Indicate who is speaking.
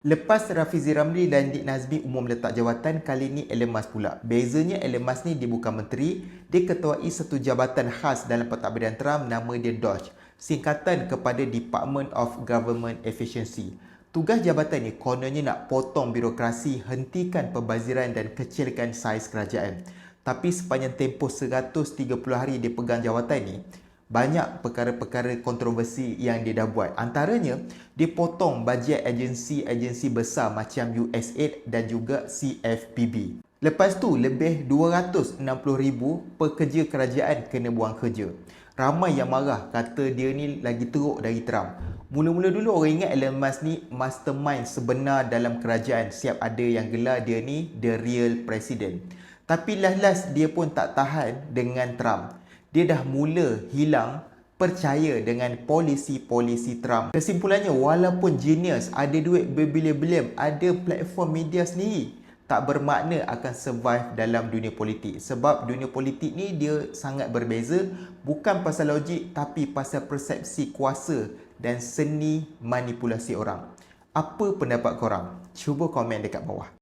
Speaker 1: Lepas Rafizi Ramli dan Dik Nazmi umum letak jawatan, kali ni Elon Musk pula. Bezanya Elon Musk ni dia bukan menteri, dia ketuai satu jabatan khas dalam pentadbiran Trump nama dia DOGE, singkatan kepada Department of Government Efficiency. Tugas jabatan ni kononnya nak potong birokrasi, hentikan pembaziran dan kecilkan saiz kerajaan. Tapi sepanjang tempoh 130 hari dia pegang jawatan ni, banyak perkara-perkara kontroversi yang dia dah buat. Antaranya, dia potong bajet agensi-agensi besar macam USAID dan juga CFPB. Lepas tu, lebih 260,000 pekerja kerajaan kena buang kerja. Ramai yang marah kata dia ni lagi teruk dari Trump. Mula-mula dulu orang ingat Elon Musk ni mastermind sebenar dalam kerajaan. Siap ada yang gelar dia ni the real president. Tapi last-last dia pun tak tahan dengan Trump dia dah mula hilang percaya dengan polisi-polisi Trump. Kesimpulannya, walaupun genius, ada duit berbilion-bilion, ada platform media sendiri, tak bermakna akan survive dalam dunia politik. Sebab dunia politik ni dia sangat berbeza, bukan pasal logik tapi pasal persepsi kuasa dan seni manipulasi orang. Apa pendapat korang? Cuba komen dekat bawah.